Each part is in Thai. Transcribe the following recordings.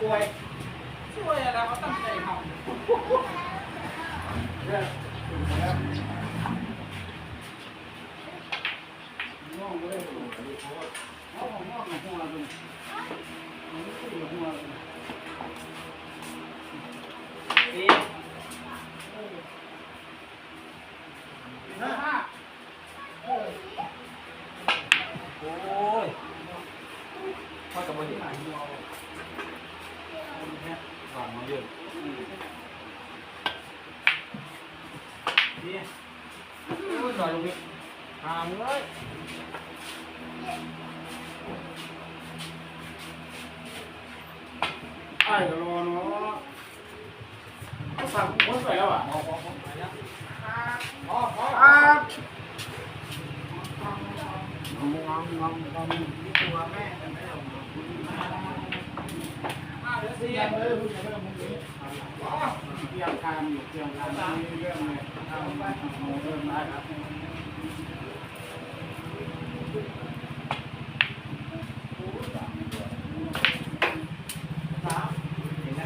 กลวยช่วยอะไรเขาตั้งใจทำเนี่ยง่วงเลยเอาของง่วงของหัวเลยมันไม่ขึ้นหัวเลยสี่ห้าห้าเออโอ้ยพ่อกับพ่อเห็น หลายหัวก่อนมาเยอะนี่โอ้ยลอยลงนี่หามเลยไอ้รอเนาะเขาสั่งคนสวยแล้วอะพอพอพอไปแล้วพอพอครับงงงงงงงนี่ตัวแม่แต่ไม่เอามาห้า เตียงเลยคุณจะไม่เอามุกนี้พอเตรียมการอยู่เตรียมการมีเรื่องเลยเอาไปเอาเริ่มได้ครับ สาม เห็นไหม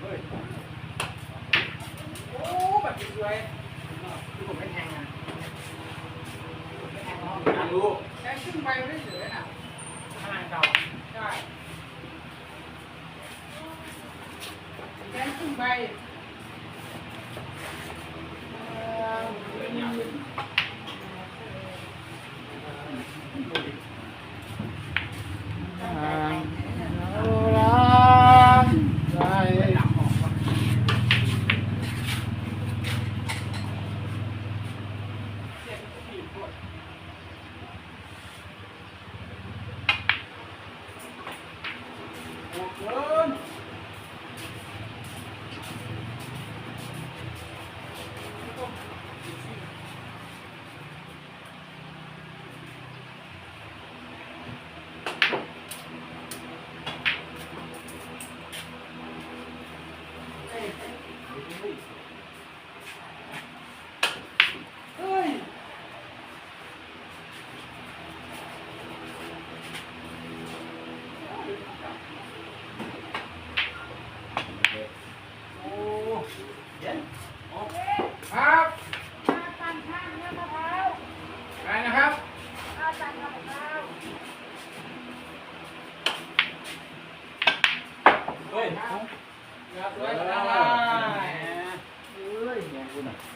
เฮ้ยโอ้แบบสวย ที่ผมไม่แทงอะไม่แทงห้อง ยังรู้ แค่ขึ้นไปไม่เฉยน่ะ ข้างล่างเก่า ใช่แค่ขึ้นไป เดี๋ยวเนี่ย ทางเราล้างใจ โอ้เกิน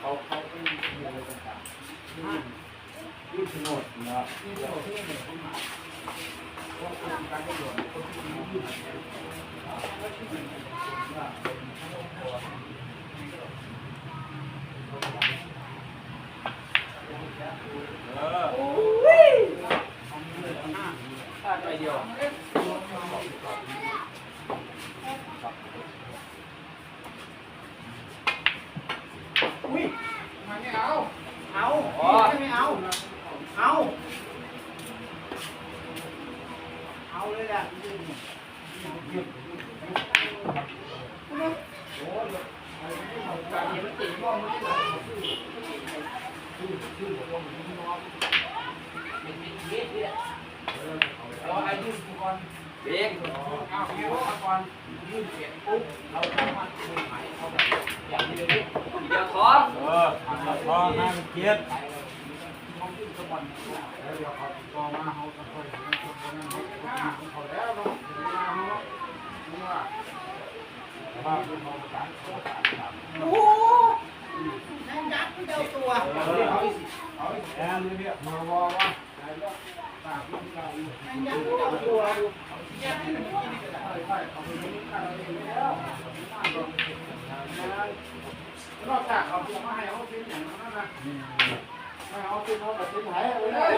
โอ้ยกินได้บ่คนเดียวได้ดอกเบี้ยทั้งหมดแล้วลูกไปเถอะนะไปแห่งเราเป็นมีอ้เจ็บตัวนี้ว้ายมันกำหนดไรต่างๆยื่นโฉนดนะยื่นโฉนดที่ไหนเขามาเพราะคนการประโยชน์คนที่ยื่นก็ชื่อว่าเป็นทั้งตัวเออโอ้ยทำเลยหน้าถ้าใจเดียว อุ้ยมาไม่เอา เอา อ๋อไม่เอา เอา เอาเลยแหละโอ้ยการเรียนมันติดว่ามันไม่ได้ชื่อชื่อของมันที่น้องเป็นเป็นเย็ดเนี่ยเราอายุก่อนเบรกเอาเดี๋ยวเอาก่อนยื่นเสียงปุ๊บเราสามาถดึงหายเขาแบบอย่างนี้เลยเดี๋ยวท้องเออเราพอนั่งเกียรห้องขึ้นสวรรค์แล้วเดี๋ยวเขาต่อมาเขาจะคอยเห็นคนนั้นเขาคนเขาแล้วเนาะเห็นมาเขาเนาะว่าว่าาอยู่นั่นยักษ์ไม่เจ้าตัวแยกที่มันกินนี่ก็ได้ใช่ใช่เขาเป็นคนข้างเราเองแล้วนอกจากเขาจะมาให้เขาเป็นอย่างนั้นนะไม่เอาเป็นเขาแบบเป็นไหนเอาเลย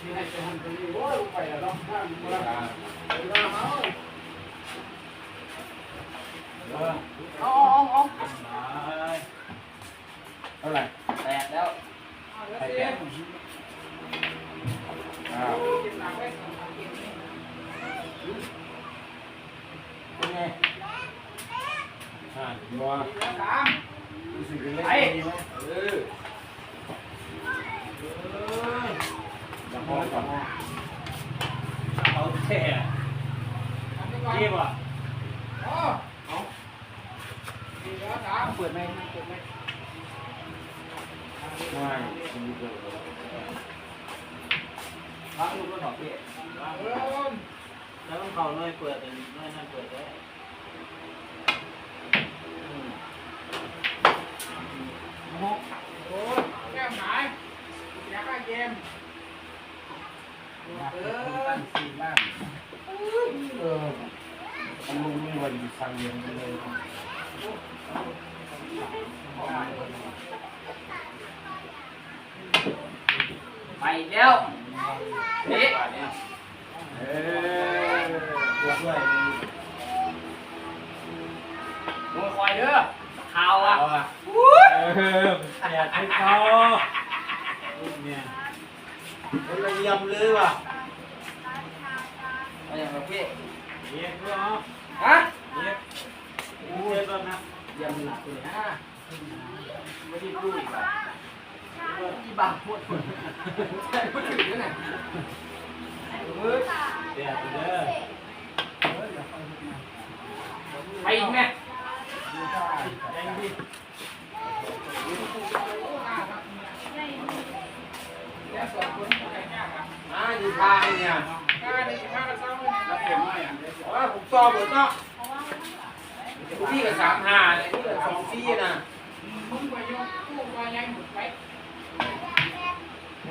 ที่ให้เป็นคนนี้โอ้ยไปแล้วเนาะข้างมาแล้วไปแล้วเขาเออเอาเอาเอาเท่าไหร่แตกแล้ว เอาเดี๋ยวเสียอ้าวเก็บหนักไว้เป็นไงอ่าบัวแล้วสามรู้สึกเป็นเล็กดีไหมเออจะพอก่อนเอาแท้ทำไปก่อนนี่ป่ะอ๋อเอาสี่แล้วสามเปิดไหมเปิดไหม ไม่คุณเปิดพักลูกก็ถอดเพี่เริ่มแล้วต้องเขาหน่อยเปิดเป็นหน่อยนั่นเปิดได้อืม โอ้ยแก้มหายอยากได้เกม เออตั้งสี่ล้านเออทำลุงนี่วันสั่งเรียนไปเลย ไปแล้วนี่ เออตัวด้วย มึงคอยเด้อข่าวอะ เอาอะเออแย่ให้เขาเนี่ยมันละเอียมเลยว่ะ เอาอย่างไรพี่ เอียมด้วยเหรอ ฮะ เอียมอู้ยแบบนะ ยังหนักเลยฮะไม่ได้พูดอีกอะอีบางพูด ใช่พูดถึงด้วยนะเฮ้ยเดี๋ยวเด้อไปอีกไหมดูได้ใจดีแล้วสองคนจะได้ยากอะอ่าอยู่ทางเนี่ยกล้าได้สิบห้าก็เศร้าเลยแล้วเก็บมาอย่างเดียวอ๋อผมซอบหมดเนาะพี่กับสามห้าเลยพี่กับสองซี่น่ะมึงไปยกตู้ไปยังหมดไป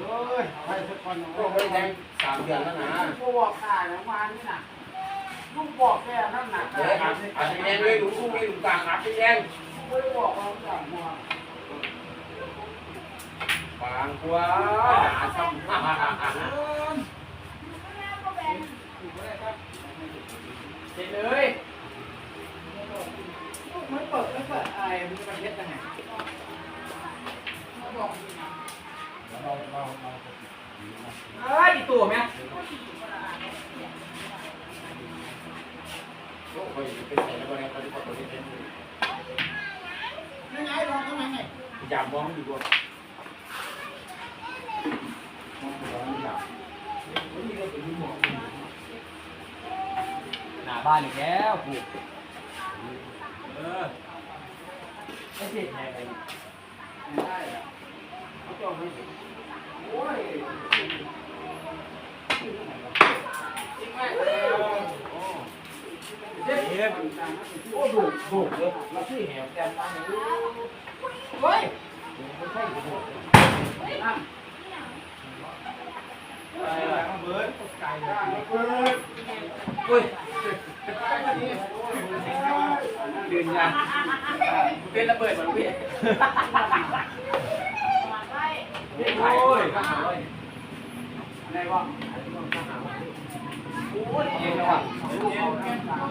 โอ้ยให้สักคนก็ไม่ได้สามเดือนแล้วนะกูบอกข่าแล้วมานี่น่ะลูกบอกแค่นั่นน่ะเดี๋ยวอาจอาจจะแดงด้วยลุงลุงไม่ลุงต่างอาจจะแดงไม่ได้บอกว่าสั่งมาไปางกว่าหาซ้ำฮ่าฮ่าฮ่าฮ่าเสร็จเลยมันเปิดแล้วเปิดอะไรมันจะเฮ็ดยังไง เอ้ยอีตัวแม่โอ้ยเป็นไงแล้วเนี่ยาที่เขาตัวนี้เป็นยังไงองทำไมอย่ามองดีกว่าหน้าบ้านอีกแล้วผูกเออไอ้เจ็ดไงไปไม่ได้เขาจองไม่ถึงโอ้ยจ โอ้เจ็บโอ้ดุดุเลยเราที่แหวแกนมาเนี่ยเฮ้ยไม่ใช่ดุนั่นอะไรล่ะเบิร์ดไก่ได้เบิร์ดเฮ้ยยืนยันเป็นระเบิดเหมือนพี่ โอ้ยอะไรวะโอ้ยเงแล้วอะ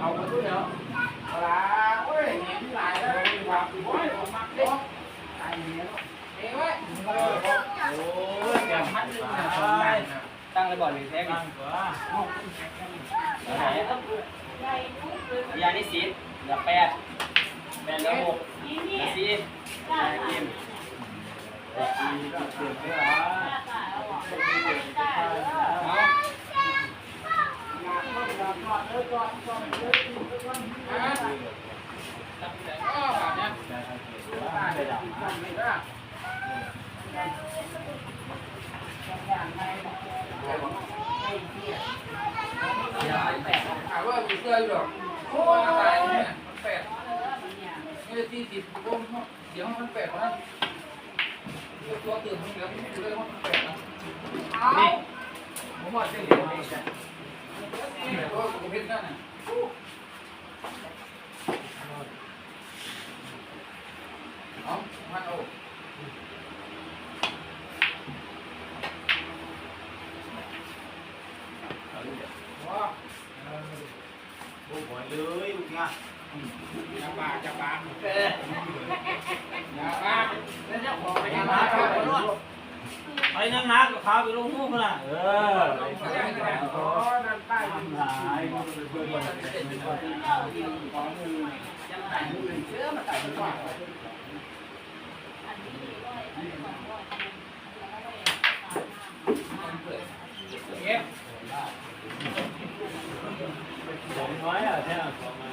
เอาไปด้วยเอาละโอ้ยเห็นหลายแล้วว่าโอ้ยมมักเด็กตายเนี้ยเอ้ยเว้ยโอ้ยแกมัดเลยตั้งระเบิดหนึ่งแท็กตั้งตัวไหนยานิสิตเหลือแปดแปดเหลือหกเหลือสี่เหลือกินดีก็เกิดได้ละเอาก็แบบเนี้ยได้ดับถามว่ามีเสื้ออยู่หรอโอ้ยตายเนี่ยมั ที่ติดวงเดี๋ยวมันแปดนะตัวตื่นมันเดี๋ยวมันเลยมันแปดนะ นี่ผมว่าเส้นเหลืองนี่ใช่นี่แหละตัวผมเห็นนั่นน่ะเอามันโอ้ว้าโอ้โหเลยลูกนะจะบาจะบาเอออย่า นั่งนักกับเขาไปลงมุกนะเออ อ๋อนั่นใต้ทำลายมันเป็นเพื่อนกันเป็นคนที่ของมือ ยังไงเชื่อมาแต่ว่า ผมน้อยอ่ะใช่ไหมสองอัน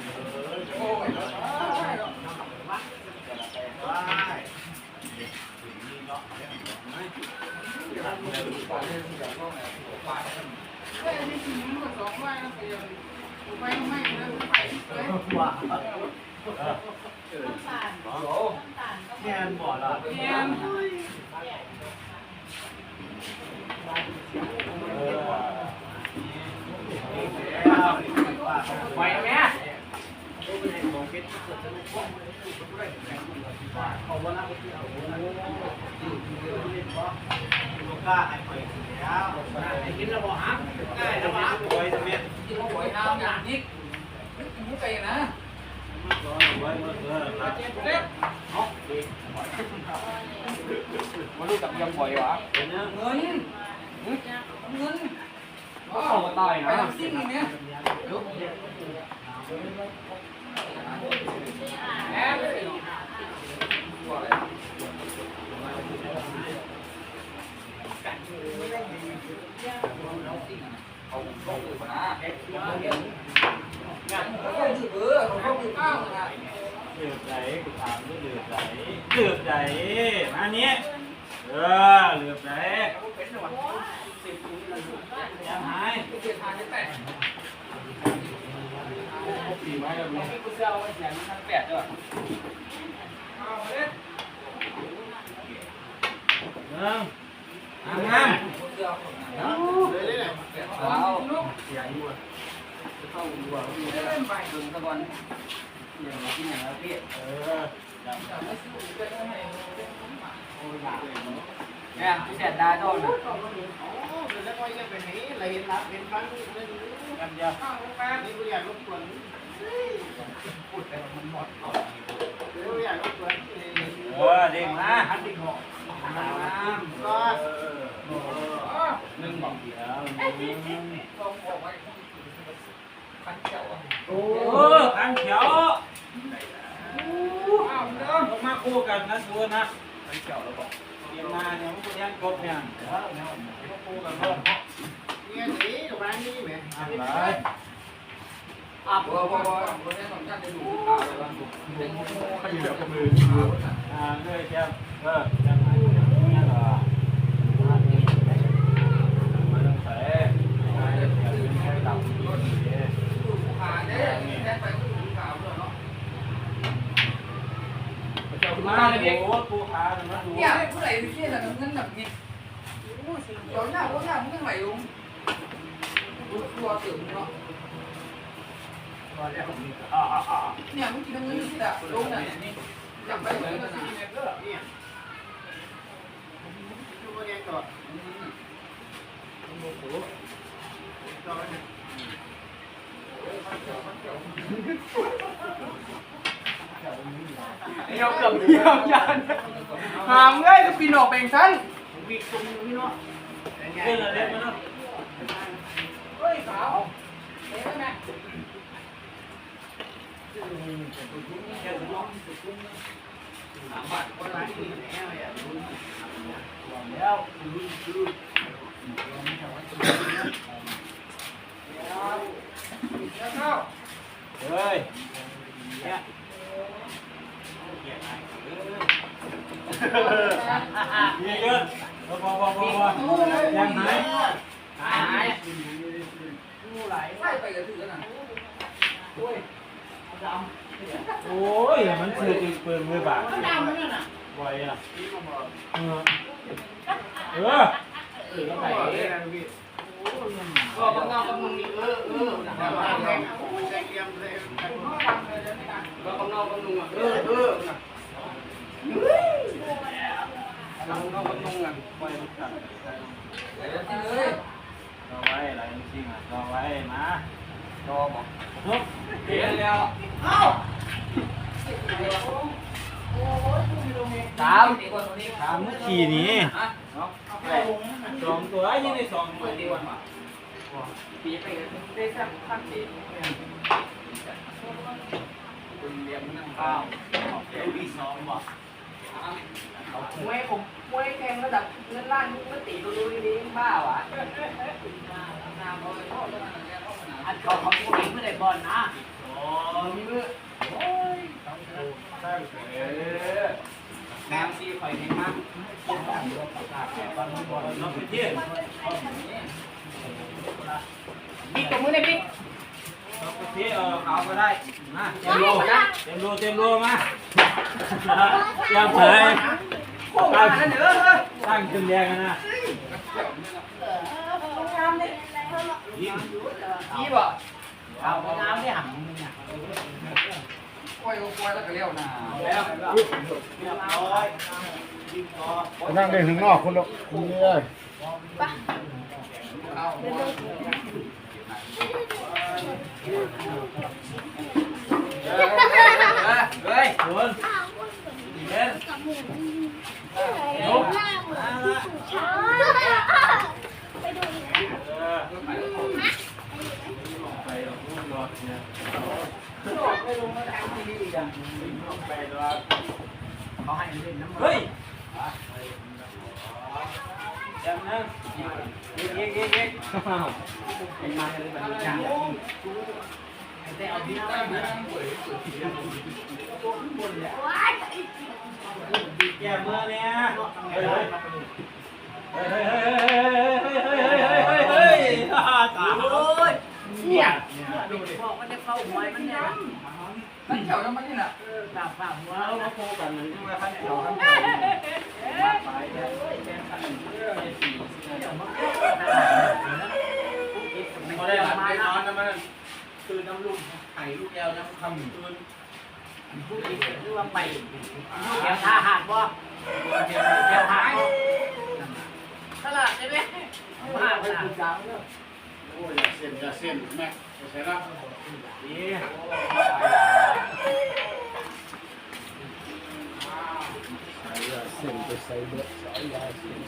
เออ แล้วไปไปไม่แล้วไปเลยว่าโอ้แม่นบ่ล่ะไหวไหมเขาว่าน่าจะเอาลูกก้าให้ไปแล้วไอ้กินแล้วบ่ มื่อเออครับ เล็ก มาดูกับยังบ่อยวะ เป็นยัง เงินเงินโอ้ต่อยนะไปทำซิ่งนี่เนี่ยแอบตัวอะไรเอาเข้าอยู่นะงานเขาเข้าอยู่เออเขาเข้าอยู่ข้าวนะ เ ดือดไหลกูถามว่าเดือดไหลเดือดไหลมาเนี้เออเดือดไหลยังหายไม่เสียทางไม่แตกปีไม้แล้วไม่กูเสียเอาไว้เสียมันแปดด้วยเอาเล่นหนึ่งามงามเสียเอาเลย เลยเนี่ยเอาหัวเข้าหัวเล่นไปดึงตะวันอย่างนี้อย่างนี้พี่เออจะไม่สู้จะไม่ให้โอ้ยกเลยเนี่ยพี่แสนดาโดนนะแล้วก็ยังเป็นนี้เลยเห็นรับเห็นฟังเรื่องกันเดียวข้าวแป๊บนี่กูอยากรบกวนพูดแต่มันหมดก่อนกูอยากรบกวนเออเด้งมาหันดิ่งหอกน้ำก็หนึ่งบอกเดียวต้องบอก โอ้ขันเขียวอ้าวเด้อต้องมาคู่กันนะทัวนะขันเขียวแล้วบอกเตรียมมาเนี่ยมันก็ยังจบเนี่ยคู่กันเพิ่มเนี่ยสีตรงนั้นนี่แหมอะไรอะบัวบัวบัวบัวเนี่ยสองชั้นจะดูขาวเลยว่าเป็นโมโม่ขยับกับมืออ่าเลยเชียวเออ มาเลยโอ้กูหาแล้วมาดูเนี่ยผู้ใดอยู่ที่นั่นนั่นแบบนี้ย้อนหน้าย้อนหน้ามึงไม่ไหวลุงกูกลัวตื่นเนาะเนี่ยมึงกินน้ำเงินที่ด่าลุงน่ะเนี่ยจับไปเหมือนกันนะเนี่ยดูว่าไงต่อโอ้โหต่อไป เอาเกือบเยี่ยมยันหามเลยก็ปีนออกแบ่งชั้นวิกตรงนี้เนาะเล่นอะไรมาเนาะเฮ้ยขาวเห็นไหมแค่สามบาทคนร้าละนนี้แล้วเนี่ยแล้วแล้วเข้าเฮ้ย เนี่ยเยอะๆพอพอพอพอยังหายหายงูไหลใช่ไปกับถือนะโอ้ยดโอ้ย มันคือจริงเปิดมือบาทมันดำมันน่ะบ่อยอะเออเออก็ไปเลยนะพี่ก็บางงานก็มึงนี่เออเออ ก็ข้างนอกข้างนุ่งอะเออเออข้างนอกข้างนุ่งอะปล่อยมันกัดเลยรอไว้อะไรจริงอะรอไว้มารอบอกลุกเห็นแวเอาสามสามขี่นี้สองตัวยี่ในสองตัวดีกว่าปีไปได้สักพักดี คุณเรียนนั่งข้าวเดี๋ยวมีสองบ่มวยผมมวยแข่งระดับเงินล้านมันตีดูดูดีบ้าวะอันเขาเขาผู้หญิงไม่ได้บอลนะโอ้มีมือได้เออแมวซีข่อยเห็นมั้ยน้องไปเที่ยวบิ๊กตบมือเลยบิ๊ก โอเคเออขาวก็ได้มาเต็มโลนะเต็มโลเต็มโลมาอย่วเผยโค้งมาเด้อเฮ้ยตั้งจุดแดงนะยิ้มยี่บ่น้ำได้หันเนี่ยกล้วยกล้วยแล้วก็เลี้ยวนาแล้วเรีนั่งได้ถึงนอกคนละคุณเลยไป เขาให้เล่นน้ำเฮ้ย ยังนะเย้เย้เยเฮ้ยเฮ้ยเฮ้ย ให้ลูกแก้วนะำคำตื่นผู้หญิงหรือว่าไปลูกแก้วท่าหาดบ่ลูกยก้วหาดตลาดใช่ไหมว่าไะโอ้ยเส้นยาเส้นแม่เส้นไปใส่เบอร์ใส่ยา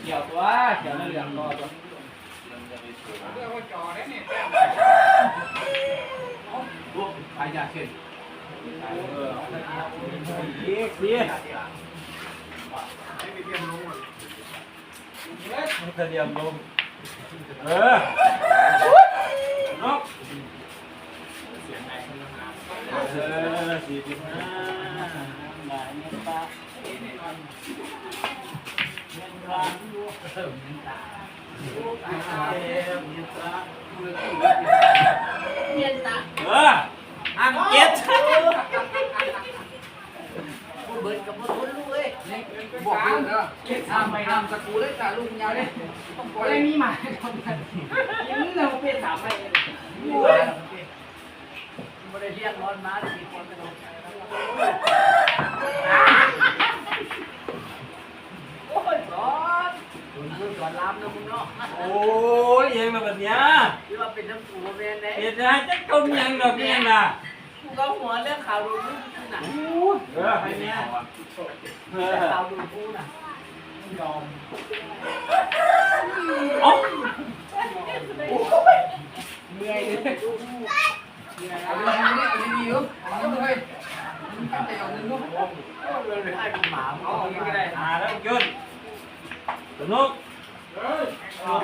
เกี่ยวตัวเกี่ยวเรื่องรอตัวเรื่องไปสวยเรื่ว่าจอได้เนี่ยายยาเส้นเอออีกสิให้มีเตรียมลงก่อนมันจะเดียมลงเออนกเออสี่สิบห้าหลายเงินตาเงินตาเงินตาเงินตาเมียนตาเออ อังเก็ตผู้เบิร์ดกับผู้ทุนลูกเอ้ยนี่บอกลูกเนาะเก็บทำไปทำสกูเลยจ้าลูกยาวเลยต้องปล่อยไม่มีหมายทำกันยังเราเป็นสามไปไม่ได้เรียกร้อนมาสี่คนไปลงโอ้ยร้อนคุณคุณก่อนลามนะมึงเนาะ โอ้ยยังมาแบบเนี้ยที่ว่าเป็นน้ำปูแม่ไหนเห็นนะจะจมยังดอกเนี่ยนะ ก็หัวเรื่องข่าวดูผู้น่ะเออให้เนี่ยเออข่าวดูผู้น่ะยอมโอ้เมื่อยเลยเอาเรื่องนี้เอาดีอยู่อาเงินด้วยตั้งใจเอาเงินด้วยเลยให้หมาเอาเงินก็ได้อ่าแล้วยืนสนุกเฮ้ยเอา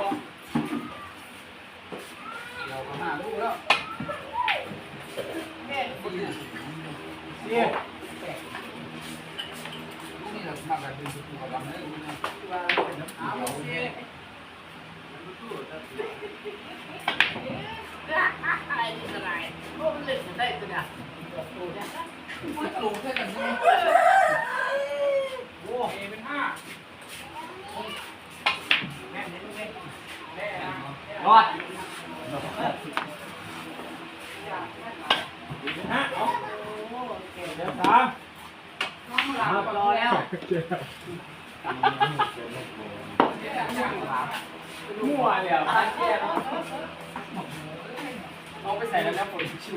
เดี๋ยวมาหาลูกแล้ว ไอ้นี่อะไรโอ้มันเล่นกันได้ตัวเนี่ยตัวเนี่ยไม่ลงแค่กันใช่ไหม โอ้ เอเป็นห้า แม่เนี่ยแม่ แม่นะ รอด ฮะเอา โอ้เก่ง เดี๋ยวสาม น้องหลับ มารอแล้ว มั่วเลยอะพันแก่เนาะเอาไปใส่แล้วแล้วฝนชิว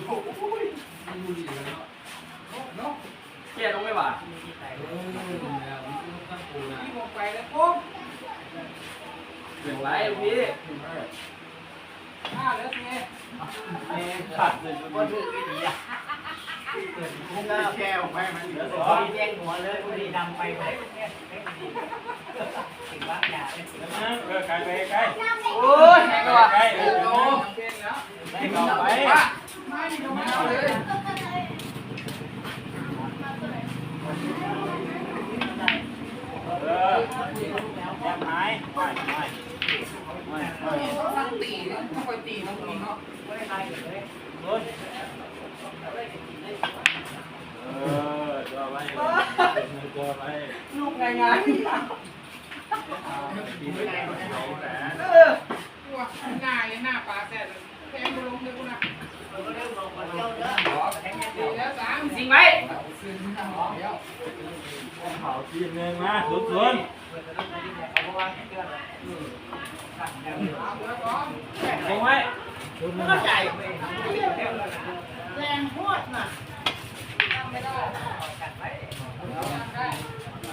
มันดูดีเลยเนาะเนาะ แก่ลงไม่หวาน เออแล้วตั้งปูนะที่มองไปแล้วปุ๊บ เรื่องไรพี่ ห้าแล้วสิ เอ๊ะขาดเลย ว่าถือไม่ดีอะ ผมได้แก้วไปมันเหลือส พ อ อง แย่งหัว เลยพอดีดำไปเลยถึงบ้านยาเลยเออไกลไปไกลโอ้ยแม่ก็ว่าไกลโอ้เออโหเป็นแล้วไกลต่อไปไม่ดูไม่เอาเลยเออแอบหายไม่ไม่ไม่ไม่ต้องตั้งตีต้องไปตีน้องนี่เนาะไม่ได้เลยโดนเออ ตัวไปตัวไปลูกไงไงดีไม่ได้ไม่ได้แต่เออว่าหน้าเลยหน้าปลาแซ่บแพงลงเลยกูนะเราก็เริ่มลงมาเจ้าเด้อขอแพงดีแล้วสามจริงไหมซื้อหน้าหอเดียวเผาทีมหนึ่งมาศูนนะว่าเดือนสองลงไว้มันก็ใหญ่แรงโคตรน่ะไม่ได้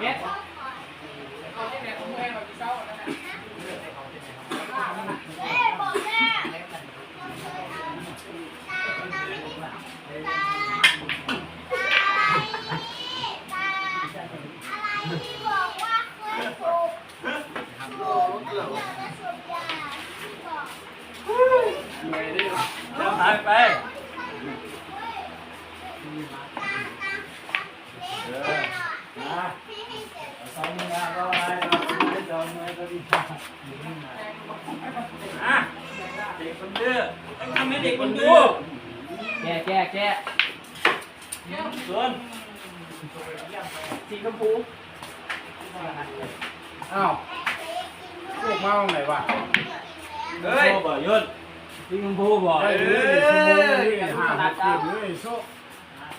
หนึ่งเมตร เอาที่ไหนของแม่มาพี่เจ้านั่นแหละ เอ้ยบอกแม่ตาตาไม่ได้ตาตาตาอะไรที่บอกว่าเคยถูกถูกเกี่ยวกับสุดยาที่บอก แล้วหายไป ตาตา เออมา พี่ให้เสร็จ สองมือก็มา อะเด็กคนดื้อต้องทำให้เด็กคนดื้อ แก้แก้แก้ ส่วน สีชมพูอ้าวลูกมาตรงไหนวะ เฮ้ยบ่ยุด สีชมพูบ่ ได้เลยชั่วโมงนี้ห้าหกเจ็ดเลยโซ่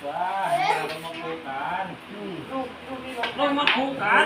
ว้าเรามาคุยกันลงมาคุยกัน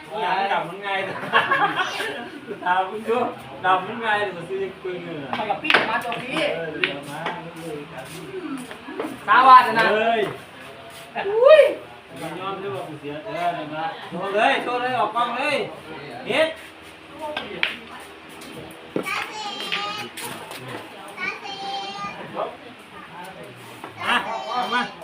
าโชว์เลยโชว์เลยออกกล้องเลยเฮ็ดตาเสีตาเสีอะเอามาตาเสี